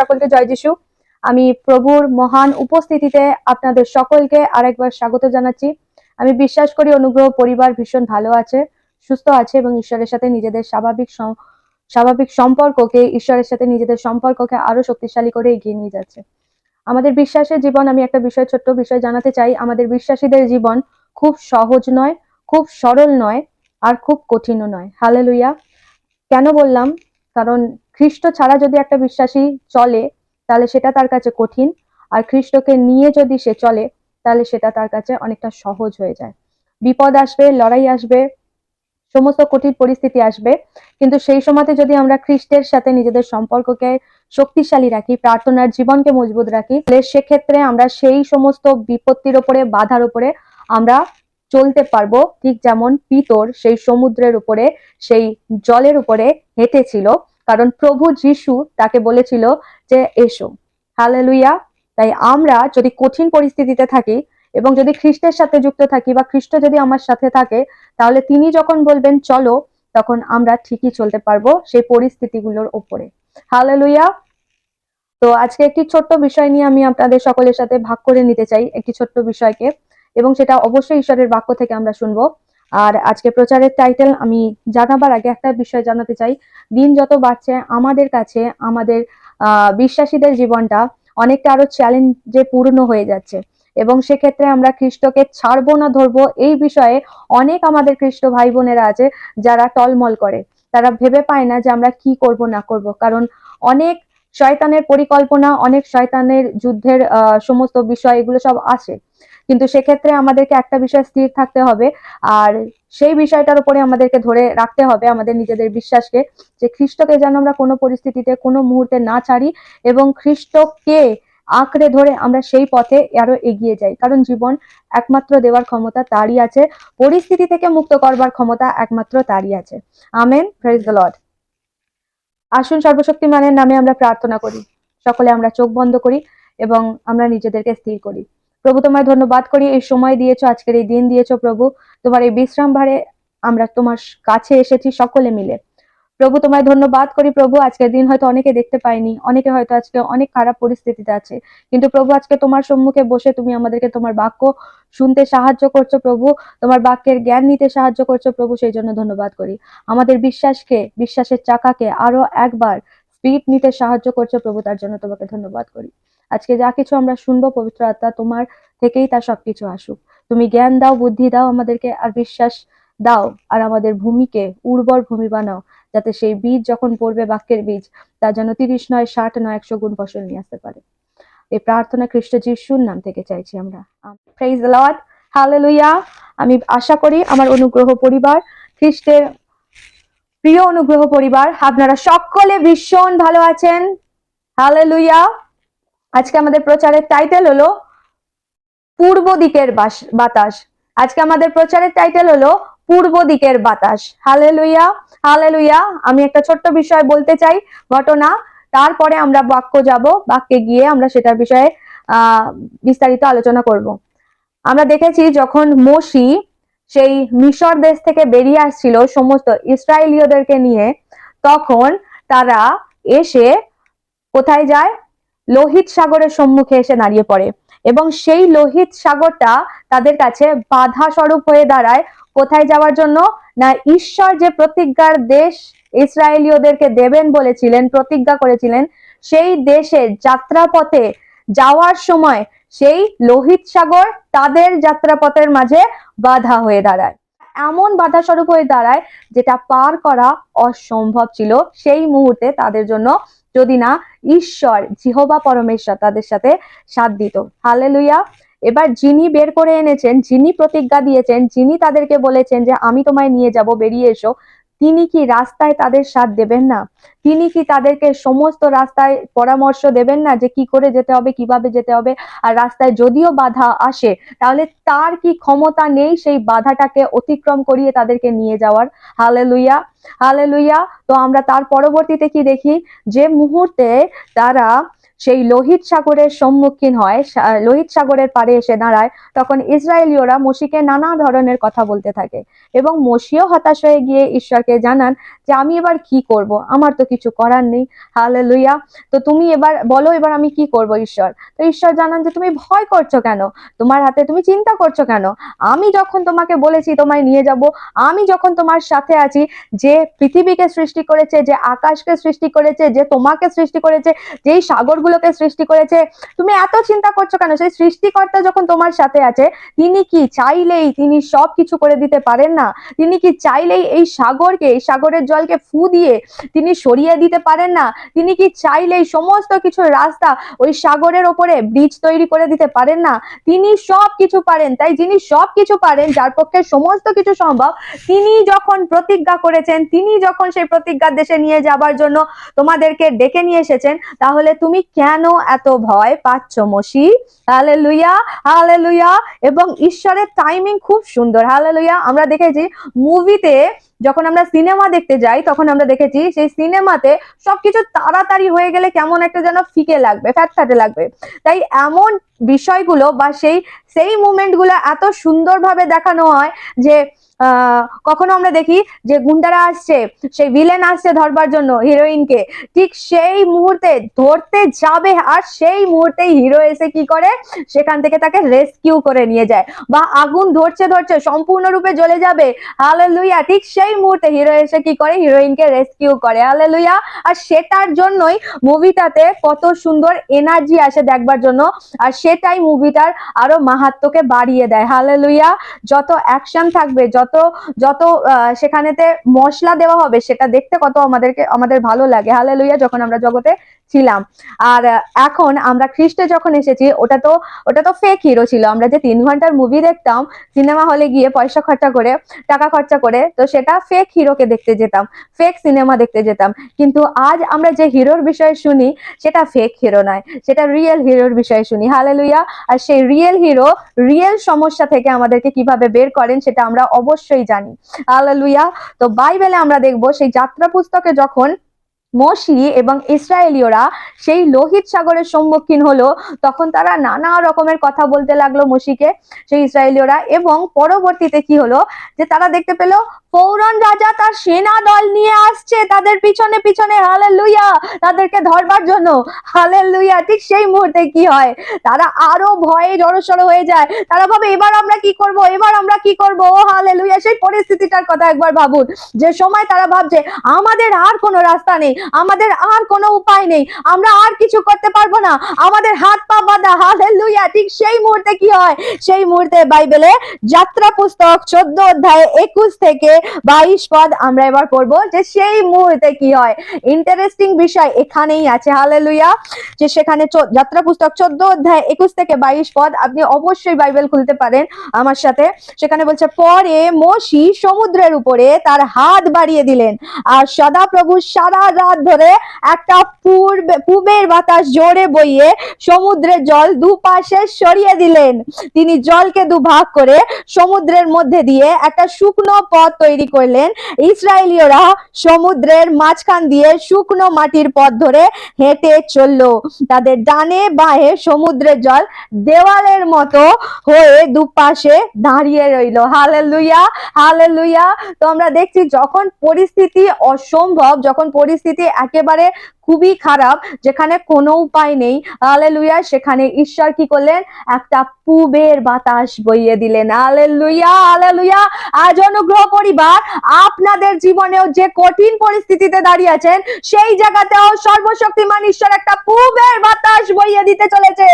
সকলকে জয় যিশু। আমি প্রভুর মহান উপস্থিতিতে আপনাদের সকলকে আরেকবার স্বাগত জানাচ্ছি। আমি বিশ্বাস করি অনুগ্রহ পরিবার ভীষণ ভালো আছে, সুস্থ আছে এবং ঈশ্বরের সাথে নিজেদের স্বাভাবিক স্বাভাবিক সম্পর্ককে, ঈশ্বরের সাথে নিজেদের সম্পর্ককে আরও শক্তিশালী করে এগিয়ে নিয়ে যাচ্ছে। আমাদের বিশ্বাসের জীবন, আমি একটা বিষয়, ছোট্ট বিষয় জানাতে চাই। আমাদের বিশ্বাসীদের জীবন খুব সহজ নয়, খুব সরল নয় আর খুব কঠিনও নয়। হালেলুয়া। কেন বললাম? কারণ খ্রিস্ট ছাড়া যদি একটা বিশ্বাসী চলে, তাহলে সেটা তার কাছে কঠিন। আর খ্রিস্টকে নিয়ে যদি সে চলে, তাহলে সেটা তার কাছে অনেকটা সহজ হয়ে যায়। বিপদ আসবে, লড়াই আসবে, সমস্ত কঠিন পরিস্থিতি আসবে। কিন্তু সেই সময়তে যদি আমরা খ্রিস্টের সাথে নিজেদের সম্পর্ককে শক্তিশালী রাখি, প্রার্থনার জীবনকে মজবুত রাখি, তাহলে সেক্ষেত্রে আমরা সেই সমস্ত বিপত্তির ওপরে, বাধার উপরে আমরা চলতে পারব। ঠিক যেমন পিতর সেই সমুদ্রের উপরে, সেই জলের উপরে হেঁটেছিল। কারণ প্রভু যিশু তাকে বলেছিল যে, এসো। হালেলুইয়া তাই আমরা যদি কঠিন পরিস্থিতিতে থাকি এবং যদি খ্রিস্টের সাথে যুক্ত থাকি বা খ্রিস্ট যদি আমার সাথে থাকে, তাহলে তিনি যখন বলবেন, চলো, তখন আমরা ঠিকই চলতে পারব সেই পরিস্থিতিগুলোর ওপরে। হালেলুইয়া তো আজকে একটি ছোট্ট বিষয় নিয়ে আমি আপনাদের সকলের সাথে ভাগ করে নিতে চাই, একটি ছোট্ট বিষয়কে। এবং সেটা অবশ্যই ঈশ্বরের বাক্য থেকে আমরা শুনব। আর আজকে প্রচারের টাইটেল আমি জানাবার আগে একটা বিষয় জানাতে চাই। দিন যত বাড়ছে, আমাদের কাছে, আমাদের বিশ্বাসীদের জীবনটা অনেকটা আরও চ্যালেঞ্জে পূর্ণ হয়ে যাচ্ছে। এবং সেক্ষেত্রে আমরা খ্রিস্টকে ছাড়বো না, ধরবো, এই বিষয়ে অনেক আমাদের খ্রিস্ট ভাই বোনেরা আছে যারা টলমল করে। তারা ভেবে পায় না যে আমরা কি করব, না করব। কারণ অনেক শয়তানের পরিকল্পনা, অনেক শয়তানের যুদ্ধের সমস্ত বিষয়, এগুলো সব আসে। কিন্তু সেক্ষেত্রে আমাদেরকে একটা বিষয় স্থির থাকতে হবে। আর সেই বিষয়টার উপরে আমাদেরকে ধরে রাখতে হবে আমাদের নিজেদের বিশ্বাসকে, যে খ্রিস্টকে যেন আমরা কোনো পরিস্থিতিতে, কোনো মুহূর্তে না ছাড়ি এবং খ্রিস্টকে আঁকড়ে ধরে আমরা সেই পথে আরও এগিয়ে যাই। কারণ জীবন একমাত্র দেওয়ার ক্ষমতা তারই আছে, পরিস্থিতি থেকে মুক্ত করবার ক্ষমতা একমাত্র তারই আছে। আমেন। প্রেজ দ্য লর্ড আসুন সর্বশক্তিমানের নামে আমরা প্রার্থনা করি। সকলে আমরা চোখ বন্ধ করি এবং আমরা নিজেদেরকে স্থির করি। প্রভু, তোমায় ধন্যবাদ করি। এই সময় দিয়েছ, আজকের এই দিন দিয়েছ প্রভু। তোমার এই বিশ্রাম ভারে আমরা তোমার কাছে এসেছি সকলে মিলে। প্রভু, তোমায় ধন্যবাদ করি প্রভু, আজকের দিন হয়তো অনেকে দেখতে পাইনি অনেকে হয়তো আজকে অনেক খারাপ পরিস্থিতিতে আছে। কিন্তু প্রভু, আজকে তোমার সম্মুখে বসে তুমি আমাদেরকে তোমার বাক্য শুনতে সাহায্য করছ প্রভু, তোমার বাক্যের জ্ঞান নিতে সাহায্য করছ প্রভু, সেই জন্য ধন্যবাদ করি। আমাদের বিশ্বাসকে, বিশ্বাসের চাকাকে আরও একবার স্পিড নিতে সাহায্য করছ প্রভু, তার জন্য তোমাকে ধন্যবাদ করি। আজকে যা কিছু আমরা শুনব পবিত্র আত্মা তোমার থেকেই তার সবকিছু আসুক। তুমি জ্ঞান দাও, বুদ্ধি দাও আমাদেরকে আর বিশ্বাস দাও আর আমাদের ভূমিকে উর্বর ভূমি বানাও, যাতে সেই বীজ যখন পড়বে বাক্যের বীজ, তা যেন তিরিশ নয়, ষাট নয়, একশো গুণ ফসল নিয়ে আসতে পারে। এই প্রার্থনা খ্রিস্ট যিশুর নাম থেকে চাইছি আমরা। প্রেইজ লর্ড হালেলুয়া আমি আশা করি আমার অনুগ্রহ পরিবার, খ্রিস্টের প্রিয় অনুগ্রহ পরিবার, আপনারা সকলে ভীষণ ভালো আছেন। হালেলুয়া আজকে আমাদের প্রচারের টাইটেল হলো পূর্ব দিকের বাতাস। আজকে আমাদের প্রচারের টাইটেল হলো পূর্ব দিকের বাতাস। হালেলুইয়া হালেলুইয়া আমি একটা ছোট্ট বিষয় বলতে চাই, ঘটনা। তারপরে আমরা বাক্য যাব, বাক্যে গিয়ে আমরা সেটার বিষয়ে বিস্তারিত আলোচনা করব। আমরা দেখেছি যখন মোশি সেই মিশর দেশ থেকে বেরিয়ে আসছিল সমস্ত ইসরায়েলীয়দেরকে নিয়ে, তখন তারা এসে কোথায় যায়? লোহিত সাগরের সম্মুখে এসে দাঁড়িয়ে পড়ে এবং সেই লোহিত সাগরটা তাদের কাছে বাধা স্বরূপ হয়ে দাঁড়ায়। কোথায় যাওয়ার জন্য? না, ঈশ্বর যে প্রতিজ্ঞার দেশ ইসরায়েলীয়দেরকে দেবেন বলেছিলেন, প্রতিজ্ঞা করেছিলেন, সেই দেশের যাত্রাপথে যাওয়ার সময় সেই লোহিত সাগর তাদের যাত্রাপথের মাঝে বাধা হয়ে দাঁড়ায়। এমন বাধা স্বরূপ হয়ে দাঁড়ায় যেটা পার করা অসম্ভব ছিল। সেই মুহূর্তে তাদের জন্য যদি না ঈশ্বর, জিহবা পরমেশ্বর তাদের সাথে সাথ দিত। হালে লুইয়া এবার যিনি বের করে এনেছেন, যিনি প্রতিজ্ঞা দিয়েছেন, যিনি তাদেরকে বলেছেন যে, আমি তোমায় নিয়ে যাব, বেরিয়ে এসো। তিনি কি রাস্তায় তাদের সাথ দেবেন না? তিনি কি তাদেরকে সমস্ত রাস্তায় পরামর্শ দেবেন না যে কি করে যেতে হবে, কীভাবে যেতে হবে? আর রাস্তায় যদিও বাধা আসে, তাহলে তার কি ক্ষমতা নেই সেই বাধাটাকে অতিক্রম করিয়ে তাদেরকে নিয়ে যাওয়ার? হালে লুইয়া হালে লুইয়া তো আমরা তার পরবর্তীতে কি দেখি? যে মুহূর্তে তারা সেই লোহিত সাগরের সম্মুখীন হয় লোহিত সাগরের পাড়ে এসে দাঁড়ায়, তখন ইসরায়েলীয়রা মসিকে নানা ধরনের কথা বলতে থাকে এবং মসিও হতাশ হয়ে গিয়ে ঈশ্বরকে জানান যে, আমি এবার কি করব? আমার তো কিছু করার নেই। হালেলুইয়া তো তুমি এবার বলো, এবার আমি কি করব, ঈশ্বর? তো ঈশ্বর জানান যে, তুমি ভয় করছ কেন? তোমার হাতে তুমি চিন্তা করছ কেন? আমি যখন তোমাকে বলেছি তোমায় নিয়ে যাব, আমি যখন তোমার সাথে আছি, যে পৃথিবীকে সৃষ্টি করেছে, যে আকাশকে সৃষ্টি করেছে, যে তোমাকে সৃষ্টি করেছে, যেই সাগরগুলোকে সৃষ্টি করেছে। তুমি এত চিন্তা করছ কেন? সেই সৃষ্টিকর্তা যখন তোমার সাথে আছে, তিনি কি চাইলেই তিনি সব কিছু করে দিতে পারেন না? তিনি কি চাইলেই এই সাগরকে, এই সাগরের জলকে ফু দিয়ে তিনি সরিয়ে দিতে পারেন না? তিনি কি চাইলেই সমস্ত কিছু রাস্তা ওই সাগরের ওপরে ব্রিজ তৈরি করে দিতে পারেন না? তিনি সব কিছু পারেন। তাই যিনি সব কিছু পারেন, যার পক্ষে সমস্ত কিছু সম্ভব, তিনি যখন প্রতিজ্ঞা করেছেন, তিনি যখন সেই প্রতিজ্ঞার দেশে নিয়ে যাবার জন্য তোমাদেরকে ডেকে নিয়ে এসেছেন, তাহলে তুমি কেন এত ভয় পাচ্ছ মসি? হালেলুয়া হালেলুয়া এবং ঈশ্বরের টাইমিং খুব সুন্দর। হালেলুয়া আমরা দেখেছি মুভিতে যখন আমরা সিনেমা দেখতে যাই, তখন আমরা দেখেছি সেই সিনেমাতে সবকিছু তাড়াতাড়ি হয়ে গেলে কেমন একটা যেন ফিকে লাগবে ফ্যাটফ্যাটে লাগবে। তাই এমন বিষয়গুলো বা সেই সেই মুভমেন্টগুলো এত সুন্দরভাবে দেখানো হয় যে কখনো আমরা দেখি যে গুন্ডারা আসছে, সেই ভিলেন আসছে ধরবার জন্য হিরোইনকে ঠিক সেই মুহূর্তে ধরতে যাবে আর সেই মুহূর্তে হিরো এসে কি করে? সেখান থেকে তাকে রেস্কিউ করে নিয়ে যায়। বা আগুন ধরছে ধরছে সম্পূর্ণরূপে জ্বলে যাবে। হালেলুইয়া ঠিক সেই মুহূর্তে হিরো এসে কি করে? হিরোইনকে রেস্কিউ করে। হালেলুইয়া আর সেটার জন্যই মুভিটাতে কত সুন্দর এনার্জি আসে দেখবার জন্য। আর সেটাই মুভিটার আরও মাহাত্মকে বাড়িয়ে দেয়। হালেলুইয়া যত অ্যাকশন থাকবে, যত যত যত সেখানেতে মশলা দেওয়া হবে, সেটা দেখতে কত আমাদেরকে, আমাদের ভালো লাগে। হালে লইয়া যখন আমরা জগতে ছিলাম। আর এখন আমরা খ্রিস্টে যখন এসেছি, ওটা তো ওটা তো ফেক হিরো ছিল। আমরা যে তিন ঘণ্টার মুভি দেখতাম সিনেমা হলে গিয়ে পয়সা খরচা করে, টাকা খরচা করে, তো সেটা ফেক হিরোকে দেখতে যেতাম ফেক সিনেমা দেখতে যেতাম। কিন্তু আজ আমরা যে হিরোর বিষয়ে শুনি, সেটা ফেক হিরো নয়। সেটা রিয়েল হিরোর বিষয়ে শুনি। হালেলুইয়া আর সেই রিয়েল হিরো রিয়েল সমস্যা থেকে আমাদেরকে কীভাবে বের করেন, সেটা আমরা অবশ্যই জানি। হালেলুইয়া তো বাইবেলে আমরা দেখব, সেই যাত্রা পুস্তকে যখন মসি এবং ইসরায়েলীয়রা সেই লোহিত সাগরের সম্মুখীন হলো। তখন তারা নানা রকমের কথা বলতে লাগল মসিকে, সেই ইসরায়েলীয়রা। এবং পরবর্তীতে কি হলো? যে তারা দেখতে পেল ফৌরন রাজা তার সেনা দল নিয়ে আসছে। তাদের পিছনে পিছনে হালে লুইয়া তাদেরকে ধরবার জন্য। হালে লুইয়া ঠিক সেই মুহূর্তে কি হয়? তারা আরও ভয়ে জড়সড় হয়ে যায়। তারা ভাবে, এবার আমরা কি করব? এবার আমরা কি করব? ও হালে লুইয়া সেই পরিস্থিতিটার কথা একবার ভাবুন। যে সময় তারা ভাবছে, আমাদের আর কোনো রাস্তা নেই। আমাদের আর কোনো উপায় নেই। আমরা আর কিছু করতে পারব না। আমাদের হাত পা বাঁধা। হালে লুইয়া ঠিক সেই মুহূর্তে কি হয়? সেই মুহূর্তে বাইবেলে যাত্রা পুস্তক চোদ্দ অধ্যায় একুশ থেকে বাইশ পদ আমরা এবার পড়ব যে সেই মুহূর্তে কি হয়। ইন্টারেস্টিং বিষয় এখানেই আছে। হালেলুয়া যে সেখানে যাত্রা পুস্তক চোদ্দ অধ্যায় একুশ থেকে বাইশ পদ আপনি অবশ্যই বাইবেল খুলতে পারেন আমার সাথে। সেখানে বলছে, পরে মসি সমুদ্রের উপরে তার হাত বাড়িয়ে দিলেন আর সদাপ্রভু সারা রাত ধরে একটা পূর্বে পূবের বাতাস জোরে বইয়ে সমুদ্রের জল দুপাশে সরিয়ে দিলেন। তিনি জলকে দুভাগ করে সমুদ্রের মধ্যে দিয়ে একটা শুকনো পথ করলেন। ইসরায়েলীয়রা সমুদ্রের মাঝখান দিয়ে শুকনো মাটির পথ ধরে হেঁটে চলল। তাদের ডানে বাহে সমুদ্রের জল দেওয়ালের মতো হয়ে দুপাশে দাঁড়িয়ে রইল। হালে লুইয়া হালে লুইয়া তো আমরা দেখছি যখন পরিস্থিতি অসম্ভব, যখন পরিস্থিতি একেবারে খুবই খারাপ, যেখানে কোনো উপায় নেই। হালেলুয়া সেখানে ঈশ্বর কি করলেন? একটা পুবের বাতাস বইয়ে দিলেন। হালেলুয়া হালেলুয়া আজ অনুগ্রহ পরিবার, আপনাদের জীবনেও যে কঠিন পরিস্থিতিতে দাঁড়িয়ে আছেন, সেই জায়গাতেও সর্বশক্তিমান ঈশ্বর একটা পূবের বাতাস বইয়ে দিতে চলেছে।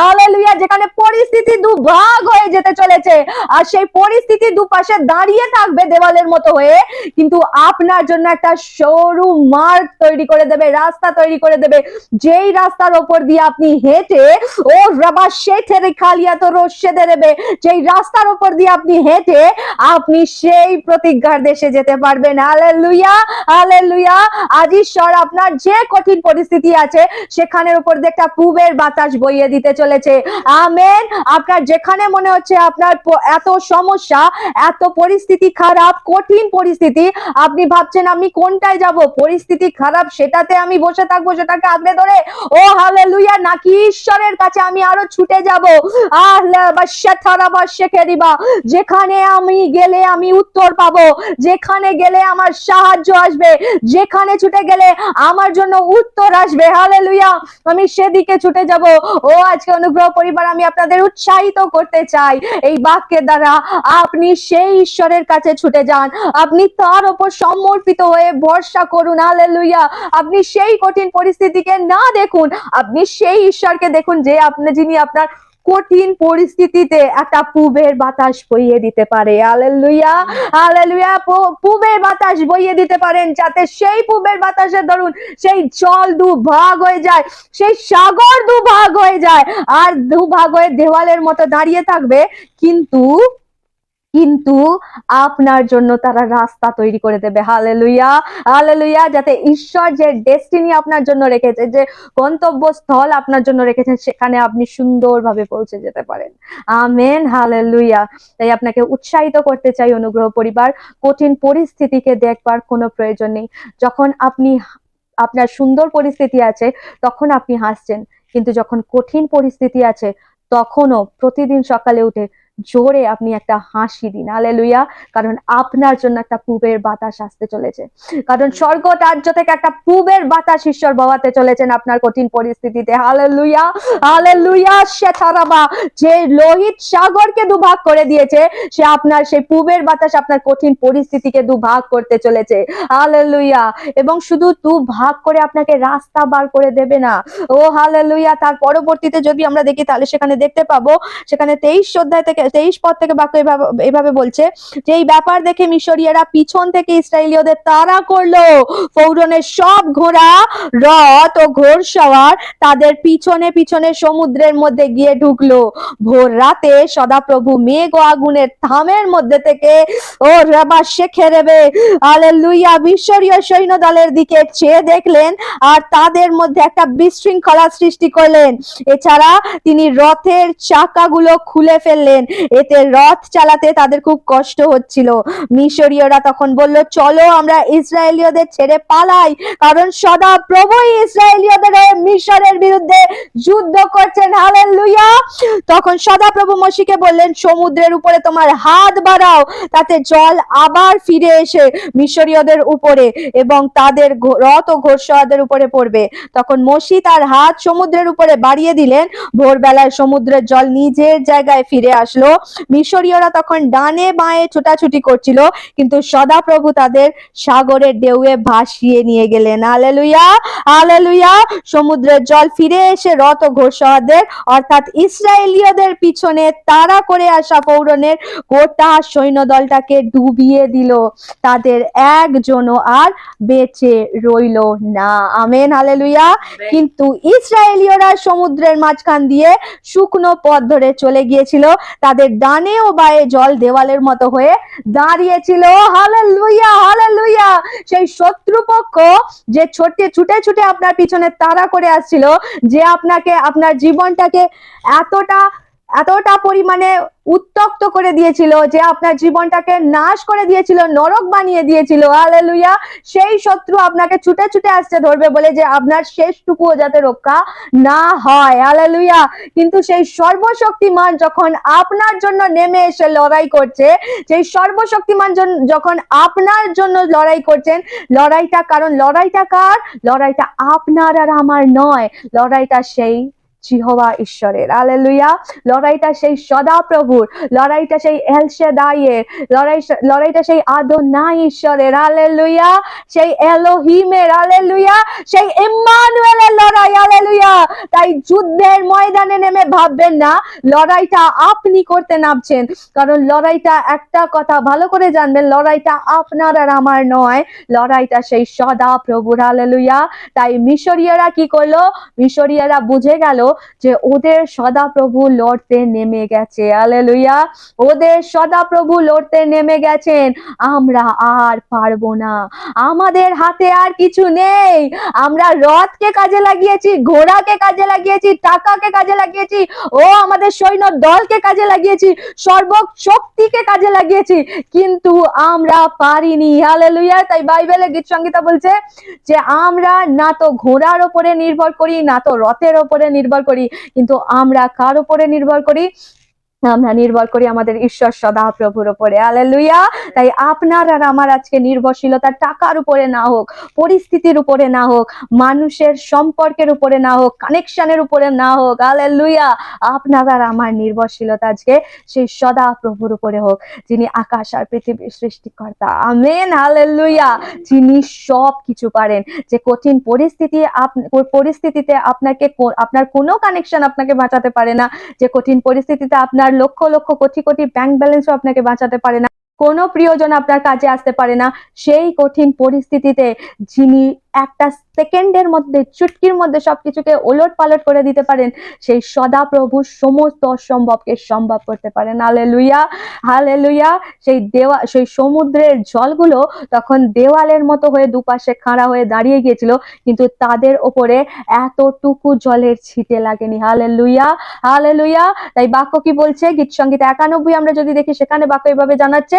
হালেলুয়া যেখানে পরিস্থিতি দুভাগ হয়ে যেতে চলেছে। আর সেই পরিস্থিতি দুপাশে দাঁড়িয়ে থাকবে দেওয়ালের মতো হয়ে, কিন্তু আপনার জন্য একটা সরু মার্গ তৈরি করে দেবে। রাস্তা রাস্তা তৈরি করে দেবে। যেই রাস্তার ওপর দিয়ে আপনি হেঁটে, ও রাবা শেঠের খালিয়া তো রস্যে দেবে। যেই রাস্তার ওপর দিয়ে আপনি হেঁটে, আপনি সেই প্রতিজ্ঞার দেশে যেতে পারবেন। Hallelujah hallelujah. আজ ঈশ্বর আপনার যে কঠিন পরিস্থিতি আছে, সেখানের উপর দিয়ে একটা পূবের বাতাস বইয়ে দিতে চলেছে। আমেন। আপনার যেখানে মনে হচ্ছে আপনার এত সমস্যা, এত পরিস্থিতি খারাপ, কঠিন পরিস্থিতি, আপনি ভাবছেন আমি কোনটায় যাব? পরিস্থিতি খারাপ, সেটাতে আমি বসে থাকব সেটাকে আঁকড়ে ধরে, ও হালেলুয়া নাকি ঈশ্বরের কাছে আমি আরও ছুটে যাব। যেখানে আমি গেলে আমি উত্তর পাবো, যেখানে গেলে আমার সাহায্য আসবে, যেখানে ছুটে গেলে আমার জন্য উত্তর আসবে। হালেলুয়া আমি সেদিকে ছুটে যাব। ও আজকে অনুগ্রহ পরিবার, আমি আপনাদের উৎসাহিত করতে চাই। এই বাক্যের দ্বারা আপনি সেই ঈশ্বরের কাছে ছুটে যান। আপনি তার ওপর সমর্পিত হয়ে ভরসা করুন। হালে লুইয়া আপনি সেই কঠিন পরিস্থিতিকে না দেখুন, আপনি সেই ঈশ্বরকে দেখুন যে আপনি, যিনি আপনার কঠিন পরিস্থিতিতে একটা পূবের বাতাস বইয়ে দিতে পারে। আলেলুয়া আলেলুয়া পূবের বাতাস বইয়ে দিতে পারেন, যাতে সেই পূবের বাতাসের ধরুন, সেই জল দু ভাগ হয়ে যায়, সেই সাগর দু ভাগ হয়ে যায়, আর দু ভাগ হয়ে দেওয়ালের মতো দাঁড়িয়ে থাকবে, কিন্তু কিন্তু আপনার জন্য তারা রাস্তা তৈরি করে দেবে। হালেলুয়া। হালেলুয়া, যাতে ঈশ্বর যে ডেস্টিনি আপনার জন্য রেখেছে, যে গন্তব্যস্থল আপনার জন্য রেখেছেন সেখানে আপনি সুন্দরভাবে পৌঁছে যেতে পারেন। আমেন হালে লুইয়া তাই আপনাকে উৎসাহিত করতে চাই অনুগ্রহ পরিবার। কঠিন পরিস্থিতিকে দেখবার কোনো প্রয়োজন নেই। যখন আপনি, আপনার সুন্দর পরিস্থিতি আছে, তখন আপনি হাসছেন। কিন্তু যখন কঠিন পরিস্থিতি আছে, তখনও প্রতিদিন সকালে উঠে জোরে আপনি একটা হাসি দিন। হালেলুয়া কারণ আপনার জন্য একটা পূবের বাতাস আসতে চলেছে। কারণ স্বর্গ রাজ্য থেকে একটা পূবের বাতাস ঈশ্বর বাবাতে চলেছেন আপনার কঠিন পরিস্থিতিতে। হালেলুয়া হালেলুয়া শেথারাবা যে লোহিত সাগরকে দুভাগ করে দিয়েছে সে আপনার সেই পূবের বাতাস আপনার কঠিন পরিস্থিতিকে দুভাগ করতে চলেছে। হালেলুয়া এবং শুধু দু ভাগ করে আপনাকে রাস্তা বার করে দেবে না। ও হালে লুইয়া তার পরবর্তীতে যদি আমরা দেখি তাহলে সেখানে দেখতে পাবো সেখানে তেইশ অধ্যায় থেকে তেইশ পদ থেকে বাক্য এভাবে এভাবে বলছে যে, এই ব্যাপার দেখে মিশরীয়রা পিছন থেকে ইসরায়েলীয়দের তাড়া করল। ফৌরনের সব ঘোড়া, রথ ও ঘোর ঘোড়সওয়ার তাদের পিছনে পিছনে সমুদ্রের মধ্যে গিয়ে ঢুকলো। ভোর রাতে সদাপ্রভু মেঘ ও আগুনের থামের মধ্যে থেকে ও রাবা শেখে রেবে। আলে লুইয়া মিশরীয় সৈন্য দলের দিকে চেয়ে দেখলেন আর তাদের মধ্যে একটা বিশৃঙ্খলা সৃষ্টি করলেন। এছাড়া তিনি রথের চাকাগুলো খুলে ফেললেন। এতে রথ চালাতে তাদের খুব কষ্ট হচ্ছিল। মিশরীয়রা তখন বলল, চলো আমরা ইসরায়েলীয়দের ছেড়ে পালাই, কারণ সদা প্রভুই ইসরায়েলীয়দের মিশরের বিরুদ্ধে যুদ্ধ করছেন। হালেলুয়া! তখন সদা প্রভু মসিকে বললেন, সমুদ্রের উপরে তোমার হাত বাড়াও, তাতে জল আবার ফিরে এসে মিশরীয়দের উপরে এবং তাদের রথ ও ঘোড়সওয়ারদের উপরে পড়বে। তখন মসি তার হাত সমুদ্রের উপরে বাড়িয়ে দিলেন। ভোরবেলায় সমুদ্রের জল নিজের জায়গায় ফিরে আসলো। মিশরীয়রা তখন ডানে বাঁয়ে ছোটাছুটি করছিল কিন্তু সদাপ্রভু তাদের সাগরের ঢেউয়ে ভাসিয়ে নিয়ে গেলেন। আলেলুয়া আলেলুয়া সমুদ্রের জল ফিরে এসে ও ঘোষদের অর্থাৎ ইসরায়েলীয়দের পিছনে তাড়া করে আসা পৌরনের গোটা সৈন্য দলটাকে ডুবিয়ে দিল। তাদের একজনও আর বেঁচে রইল না। আমেন হালেলুয়া কিন্তু ইসরায়েলীয়রা সমুদ্রের মাঝখান দিয়ে শুকনো পথ ধরে চলে গিয়েছিল। তাদের ডানে ও বায়ে জল দেওয়ালের মতো হয়ে দাঁড়িয়েছিল। হালেলুইয়া হালেলুইয়া সেই শত্রুপক্ষ যে ছোটে, ছুটে ছুটে আপনার পিছনে তাড়া করে আসছিল, যে আপনাকে, আপনার জীবনটাকে এতটা এতটা পরিমাণে উত্তক্ত করে দিয়েছিল যে আপনার জীবনটাকে নাশ করে দিয়েছিল, নরক বানিয়ে দিয়েছিল। হালেলুয়া সেই শত্রু আপনাকে ছুটে ছুটে আসতে ধরবে বলে যে আপনার শেষটুকুও যাতে রক্ষা না হয়। হালেলুয়া কিন্তু সেই সর্বশক্তিমান যখন আপনার জন্য নেমে এসে লড়াই করছে, সেই সর্বশক্তিমান যখন আপনার জন্য লড়াই করছেন, লড়াইটা কারণ, লড়াইটা কার? লড়াইটা আপনার আর আমার নয়। লড়াইটা সেই জিহবা ঈশ্বরের। আলেলুয়া লড়াইটা সেই সদা প্রভুর লড়াইটা সেই এলসে এলশেদাইয়ের, লড়াই লড়াইটা সেই আদোনাই ঈশ্বরের। আলেলুয়া সেই এলোহিমের আলেলুয়া সেই ইম্মানুয়েলের লড়াই। আলেলুয়া তাই যুদ্ধের ময়দানে নেমে ভাববেন না, লড়াইটা আপনি করতে নামছেন। কারণ লড়াইটা একটা কথা ভালো করে জানবেন, লড়াইটা আপনার আর আমার নয়, লড়াইটা সেই সদা প্রভুর হালেলুয়া তাই মিশরীয়রা কি করল? মিশরীয়রা বুঝে গেল যে ওদের সদা প্রভু লড়তে নেমে গেছে। হালেলুয়া ওদের সদা প্রভু লড়তে নেমে গেছেন। আমরা আর পারব না। আমাদের হাতে আর কিছু নেই। আমরা রথকে কাজে লাগিয়েছি, ঘোড়াকে কাজে লাগিয়েছি, টাকাকে কাজে লাগিয়েছি, ও আমাদের সৈন্য দলকে কাজে লাগিয়েছি সর্ব শক্তিকে কাজে লাগিয়েছি, কিন্তু আমরা পারিনি। হালেলুয়া তাই বাইবেলে গীত সংগীতা বলছে যে আমরা না তো ঘোড়ার ওপরে নির্ভর করি, না তো রথের ওপরে নির্ভর করি কিন্তু আমরা কার উপরে নির্ভর করি? আমরা নির্ভর করি আমাদের ঈশ্বর সদা প্রভুর উপরে। আলেলুইয়া তাই আপনার আর আমার আজকে নির্ভরশীলতা টাকার উপরে না হোক, পরিস্থিতির উপরে না হোক, মানুষের সম্পর্কের উপরে না হোক কানেকশনের উপরে না হোক আলেলুইয়া আপনার আর আমার নির্ভরশীলতা আজকে সেই সদা প্রভুর উপরে হোক, যিনি আকাশ আর পৃথিবীর সৃষ্টিকর্তা। আমেন হালেলুইয়া যিনি সব কিছু পারেন। যে কঠিন পরিস্থিতি পরিস্থিতিতে আপনাকে আপনার কোনো কানেকশন আপনাকে বাঁচাতে পারে না। যে কঠিন পরিস্থিতিতে আপনার লক্ষ লক্ষ কোটি কোটি ব্যাংক ব্যালেন্সও আপনাকে বাঁচাতে পারে না। কোনো প্রিয়জন আপনার কাজে আসতে পারে না। সেই কঠিন পরিস্থিতিতে যিনি একটা সেকেন্ডের মধ্যে, চুটকির মধ্যে সবকিছুকে ওলট পালট করে দিতে পারেন, সেই সদা প্রভু সমস্ত অসম্ভবকে সম্ভব করতে পারেন। হালে লুইয়া হালে লুইয়া সেই দেওয়া, সেই সমুদ্রের জলগুলো তখন দেওয়ালের মতো হয়ে দুপাশে খাঁড়া হয়ে দাঁড়িয়ে গিয়েছিল, কিন্তু তাদের ওপরে এতটুকু জলের ছিটে লাগেনি। হালে লুইয়া হালে লুইয়া তাই বাক্য কি বলছে? গীত সংগীত একানব্বই আমরা যদি দেখি, সেখানে বাক্য এইভাবে জানাচ্ছে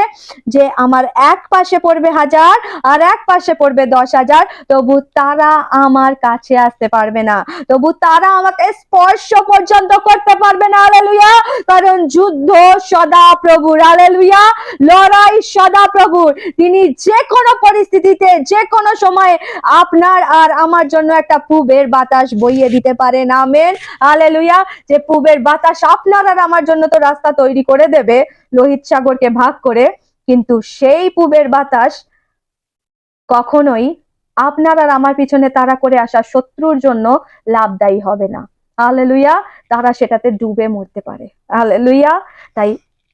যে, আমার এক পাশে পড়বে হাজার, আর এক পাশে পড়বে দশ হাজার। তবু তারা আমার কাছে আসতে পারবে না। তবু তারা আমাকে স্পর্শ পর্যন্ত করতে পারবে না। আলেলুয়া কারণ যুদ্ধ সদা প্রভুর। আলেলুয়া লড়াই সদা প্রভুর। তিনি যে কোনো পরিস্থিতিতে যে কোনো সময় আপনার আর আমার জন্য একটা পূবের বাতাস বইয়ে দিতে পারেন। আমেন। আলেলুয়া যে পূবের বাতাস আপনার আর আমার জন্য তো রাস্তা তৈরি করে দেবে, লোহিত সাগরকে ভাগ করে, কিন্তু সেই পূবের বাতাস কখনোই আপনার আর আমার পিছনে তারা করে আসা শত্রুর জন্য লাভদায়ী হবে না। হালেলুইয়া তারা সেটাতে ডুবে মরতে পারে। হালেলুইয়া তাই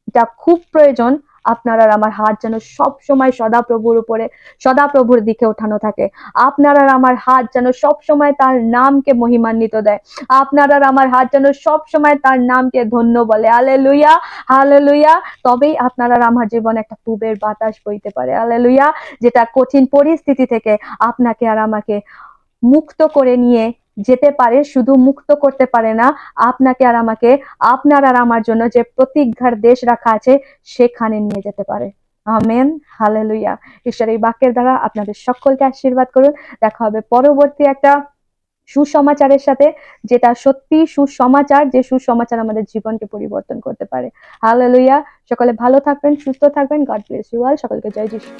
এটা খুব প্রয়োজন আপনার আর আমার হাত যেন সব সময় সদাপ্রভুর উপরে, সদাপ্রভুর দিকে ওঠানো থাকে। আপনার আর আমার হাত যেন সব সময় তার নামকে মহিমান্বিত দেয়। আপনার আর আমার হাত যেন সব সময় তার নামকে ধন্য বলে। হালেলুইয়া হালেলুইয়া তবেই আপনার আর আমার জীবনে একটা পূবের বাতাস বইতে পারে। আলে লুইয়া যেটা কঠিন পরিস্থিতি থেকে আপনাকে আর আমাকে মুক্ত করে নিয়ে যেতে পারে, শুধু মুক্ত করতে পারে না, আপনাকে আর আমাকে, আপনার আর আমার জন্য যে প্রতিজ্ঞার দেশ রাখা আছে, সেখানে নিয়ে যেতে পারে। আমেন হালেলুইয়া ঈশ্বর এই বাক্যের দ্বারা আপনাদের সকলকে আশীর্বাদ করুন। দেখা হবে পরবর্তী একটা সুসমাচারের সাথে, যেটা সত্যি সুসমাচার, যে সুসমাচার আমাদের জীবনকে পরিবর্তন করতে পারে। হালে হালেলুইয়া সকলে ভালো থাকবেন, সুস্থ থাকবেন। গড ব্লেস ইউ অল সকলকে জয় যিশু।